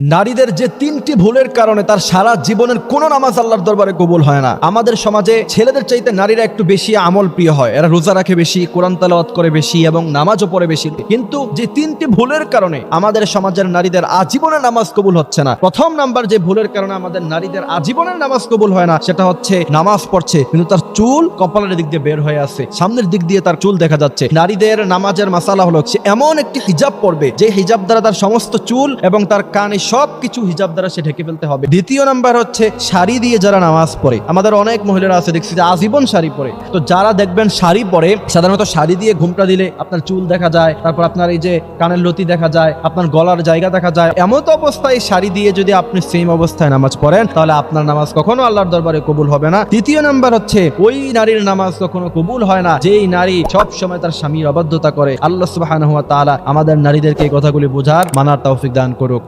নারীদের যে তিনটি ভুলের কারণে তার সারা জীবনের কোনো নামাজ আল্লাহর দরবারে কবুল হয় না। আমাদের সমাজে ছেলেদের চাইতে নারীরা একটু বেশি আমল প্রিয় হয়। এরা রোজা রাখে বেশি, কোরআন তালাওয়াত করে বেশি এবং নামাজও পড়ে বেশি। কিন্তু যে তিনটি ভুলের কারণে আমাদের সমাজের নারীদের আজীবনের নামাজ কবুল হচ্ছে না। প্রথম নাম্বার যে ভুলের কারণে আমাদের নারীদের আজীবনের নামাজ কবুল হয় না, সেটা হচ্ছে নামাজ পড়ছে, কিন্তু তার চুল কপালের দিক দিয়ে বের হয়ে আছে সামনের দিক দিয়ে তার চুল দেখা যাচ্ছে। নারীদের নামাজের মাসালা হলো, সে এমন একটি হিজাব পড়বে, যে হিজাব দ্বারা তার সমস্ত চুল এবং তার কানে সব কিছু হিজাব দ্বারা সে ঢেকে ফেলতে হবে। দ্বিতীয় নাম্বার হচ্ছে শাড়ি দিয়ে যারা নামাজ পড়ে। আমাদের অনেক মহিলারা আছে, দেখছি যে আজীবন শাড়ি পরে। তো যারা দেখবেন শাড়ি পরে, সাধারণত শাড়ি দিয়ে ঘুমটা দিলে আপনার চুল দেখা যায়, তারপর আপনার এই যে কানের লতি দেখা যায়, আপনার গলার জায়গা দেখা যায় এমন তো অবস্থায় শাড়ি দিয়ে যদি আপনি সেম অবস্থায় নামাজ পড়েন, তাহলে আপনার নামাজ কখনো আল্লাহর দরবারে কবুল হবে না। তৃতীয় নাম্বার হচ্ছে, ওই নারীর নামাজ কখনো কবুল হয় না, যেই নারী সব সময় তার স্বামীর অবাধ্যতা করে। আল্লাহ তাআলা আমাদের নারীদেরকে এই কথাগুলি বোঝার, মানার তৌফিক দান করুক।